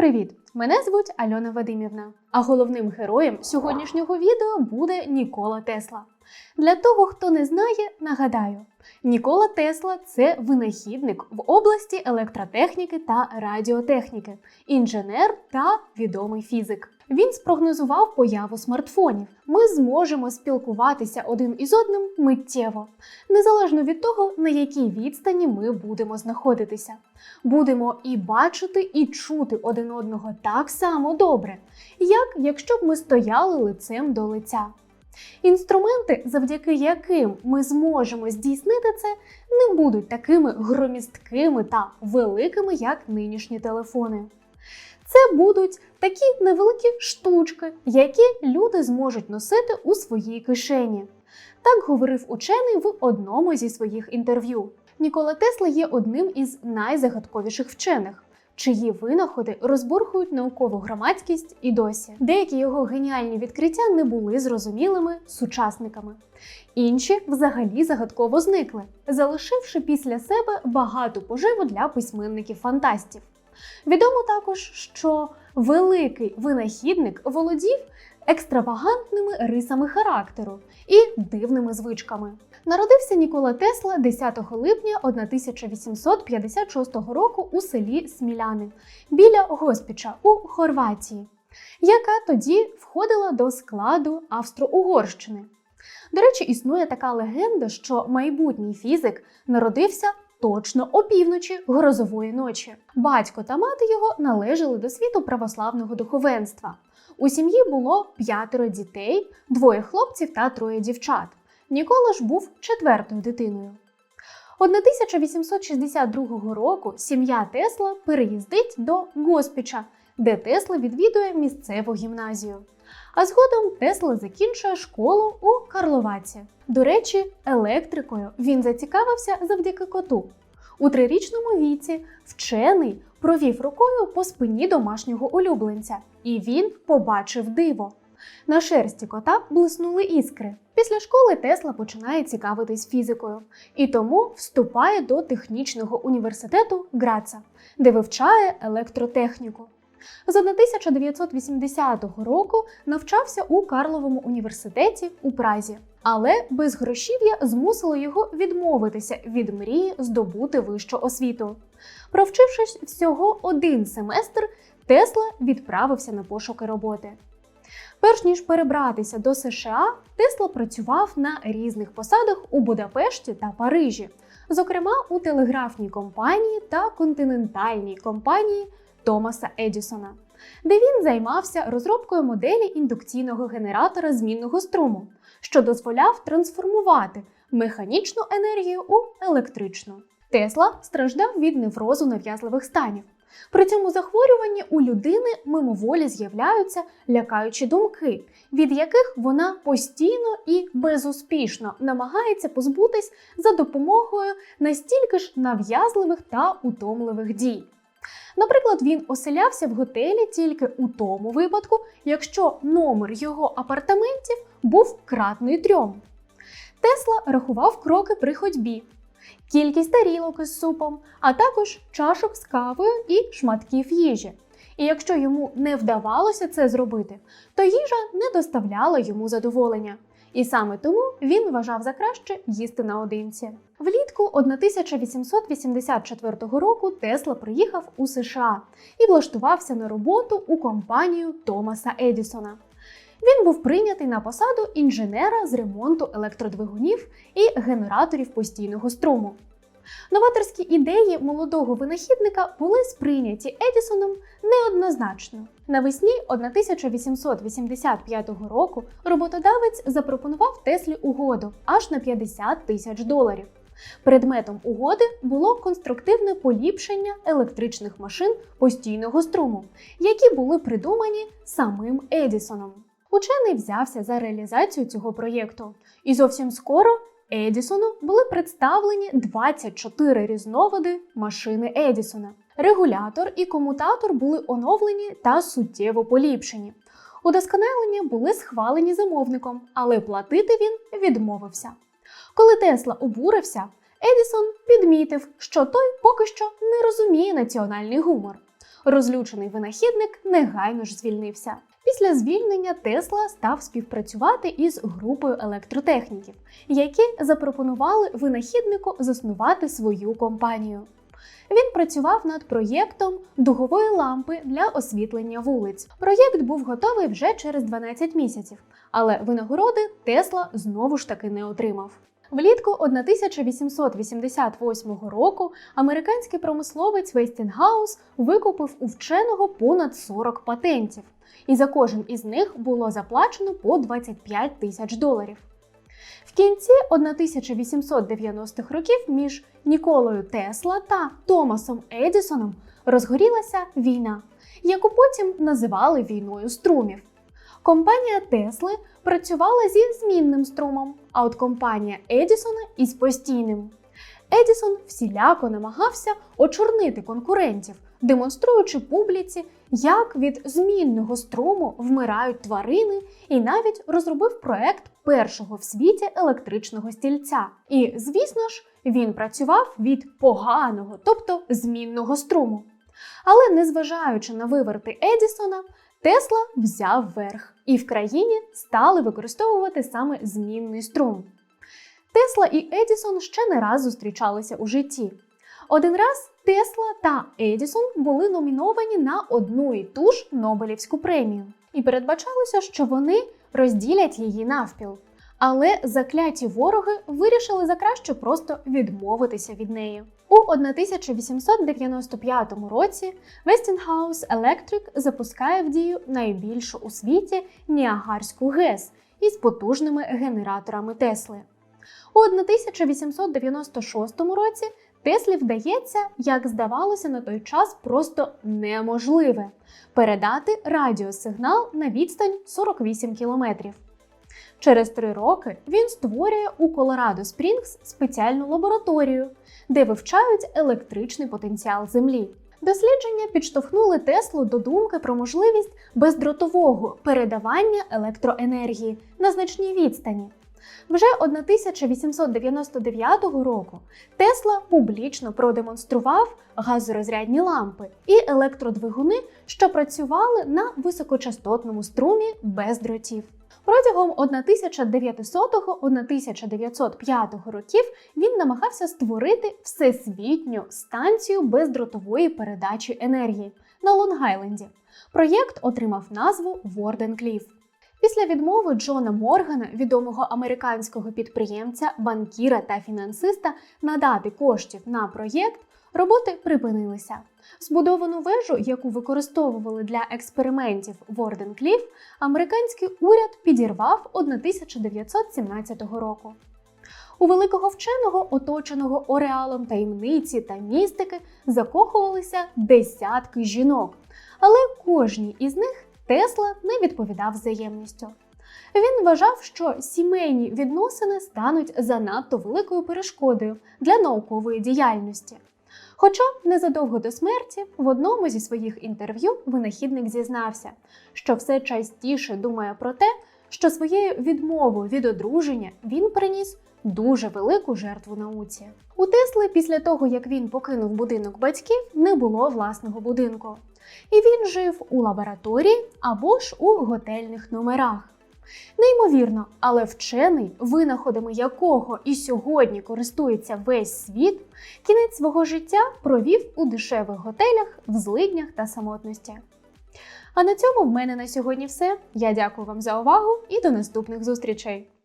привіт! Мене звуть Альона Вадимівна. А головним героєм сьогоднішнього відео буде Нікола Тесла. Для того, хто не знає, нагадаю: Нікола Тесла це винахідник в області електротехніки та радіотехніки, інженер та відомий фізик. Він спрогнозував появу смартфонів. Ми зможемо спілкуватися один із одним миттєво, незалежно від того, на якій відстані ми будемо знаходитися. Будемо і бачити, і чути один одного так само добре, як якщо б ми стояли лицем до лиця. Інструменти, завдяки яким ми зможемо здійснити це, не будуть такими громісткими та великими, як нинішні телефони. Це будуть такі невеликі штучки, які люди зможуть носити у своїй кишені. Так говорив учений в одному зі своїх інтерв'ю. Нікола Тесла є одним із найзагадковіших вчених, чиї винаходи розбурхують наукову громадськість і досі. Деякі його геніальні відкриття не були зрозумілими сучасниками. Інші взагалі загадково зникли, залишивши після себе багату поживу для письменників-фантастів. Відомо також, що великий винахідник володів екстравагантними рисами характеру і дивними звичками. Народився Нікола Тесла 10 липня 1856 року у селі Сміляни біля Госпіча у Хорватії, яка тоді входила до складу Австро-Угорщини. До речі, існує така легенда, що майбутній фізик народився точно опівночі грозової ночі. Батько та мати його належали до світу православного духовенства. У сім'ї було п'ятеро дітей, двоє хлопців та троє дівчат. Нікола ж був четвертою дитиною. 1862 року сім'я Тесла переїздить до Госпіча, де Тесла відвідує місцеву гімназію. А згодом Тесла закінчує школу у Карловаці. До речі, електрикою він зацікавився завдяки коту. У трирічному віці вчений провів рукою по спині домашнього улюбленця, і він побачив диво. На шерсті кота блиснули іскри. Після школи Тесла починає цікавитись фізикою і тому вступає до технічного університету Граца, де вивчає електротехніку. З 1980 року навчався у Карловому університеті у Празі, але безгрошів'я змусило його відмовитися від мрії здобути вищу освіту. Провчившись всього один семестр, Тесла відправився на пошуки роботи. Перш ніж перебратися до США, Тесла працював на різних посадах у Будапешті та Парижі, зокрема у телеграфній компанії та континентальній компанії Томаса Едісона, де він займався розробкою моделі індукційного генератора змінного струму, що дозволяв трансформувати механічну енергію у електричну. Тесла страждав від неврозу нав'язливих станів. При цьому захворюванні у людини мимоволі з'являються лякаючі думки, від яких вона постійно і безуспішно намагається позбутись за допомогою настільки ж нав'язливих та утомливих дій. Наприклад, він оселявся в готелі тільки у тому випадку, якщо номер його апартаментів був кратний трьом. Тесла рахував кроки при ходьбі, кількість тарілок із супом, а також чашок з кавою і шматків їжі. І якщо йому не вдавалося це зробити, то їжа не доставляла йому задоволення. І саме тому він вважав за краще їсти наодинці. Влітку 1884 року Тесла приїхав у США і влаштувався на роботу у компанію Томаса Едісона. Він був прийнятий на посаду інженера з ремонту електродвигунів і генераторів постійного струму. Новаторські ідеї молодого винахідника були сприйняті Едісоном неоднозначно. Навесні 1885 року роботодавець запропонував Теслі угоду аж на 50 тисяч доларів. Предметом угоди було конструктивне поліпшення електричних машин постійного струму, які були придумані самим Едісоном. Учений взявся за реалізацію цього проєкту, і зовсім скоро Едісону були представлені 24 різновиди машини Едісона. Регулятор і комутатор були оновлені та суттєво поліпшені. Удосконалення були схвалені замовником, але платити він відмовився. Коли Тесла обурився, Едісон підмітив, що той поки що не розуміє національний гумор. Розлючений винахідник негайно ж звільнився. Після звільнення Тесла став співпрацювати із групою електротехніків, які запропонували винахіднику заснувати свою компанію. Він працював над проєктом дугової лампи для освітлення вулиць. Проєкт був готовий вже через 12 місяців, але винагороди Тесла знову ж таки не отримав. Влітку 1888 року американський промисловець Вестінгаус викупив у вченого понад 40 патентів, і за кожен із них було заплачено по 25 тисяч доларів. В кінці 1890-х років між Ніколою Тесла та Томасом Едісоном розгорілася війна, яку потім називали війною струмів. Компанія Тесли працювала зі змінним струмом, а от компанія Едісона із постійним. Едісон всіляко намагався очорнити конкурентів, демонструючи публіці, як від змінного струму вмирають тварини, і навіть розробив проект першого в світі електричного стільця. І, звісно ж, він працював від поганого, тобто змінного струму. Але незважаючи на виверти Едісона, Тесла взяв верх, і в країні стали використовувати саме змінний струм. Тесла і Едісон ще не раз зустрічалися у житті. Один раз Тесла та Едісон були номіновані на одну і ту ж Нобелівську премію, і передбачалося, що вони розділять її навпіл. Але закляті вороги вирішили за краще просто відмовитися від неї. У 1895 році Westinghouse Electric запускає в дію найбільшу у світі Ніагарську ГЕС із потужними генераторами Тесли. У 1896 році Теслі вдається, як здавалося на той час, просто неможливе передати радіосигнал на відстань 48 кілометрів. Через три роки він створює у Колорадо Спрінгс спеціальну лабораторію, де вивчають електричний потенціал Землі. Дослідження підштовхнули Теслу до думки про можливість бездротового передавання електроенергії на значній відстані. Вже 1899 року Тесла публічно продемонстрував газорозрядні лампи і електродвигуни, що працювали на високочастотному струмі без дротів. Протягом 1900-1905 років він намагався створити всесвітню станцію бездротової передачі енергії на Лонг-Айленді. Проєкт отримав назву Ворденкліф. Після відмови Джона Моргана, відомого американського підприємця, банкіра та фінансиста, надати коштів на проєкт, роботи припинилися. Збудовану вежу, яку використовували для експериментів Ворденкліф, американський уряд підірвав 1917 року. У великого вченого, оточеного ореалом таємниці та містики, закохувалися десятки жінок, але кожній із них Тесла не відповідав взаємністю. Він вважав, що сімейні відносини стануть занадто великою перешкодою для наукової діяльності. Хоча незадовго до смерті в одному зі своїх інтерв'ю винахідник зізнався, що все частіше думає про те, що своєю відмовою від одруження він приніс дуже велику жертву науці. У Тесли після того, як він покинув будинок батьків, не було власного будинку. І він жив у лабораторії або ж у готельних номерах. Неймовірно, але вчений, винаходами якого і сьогодні користується весь світ, кінець свого життя провів у дешевих готелях, в злиднях та самотності. А на цьому в мене на сьогодні все. Я дякую вам за увагу і до наступних зустрічей!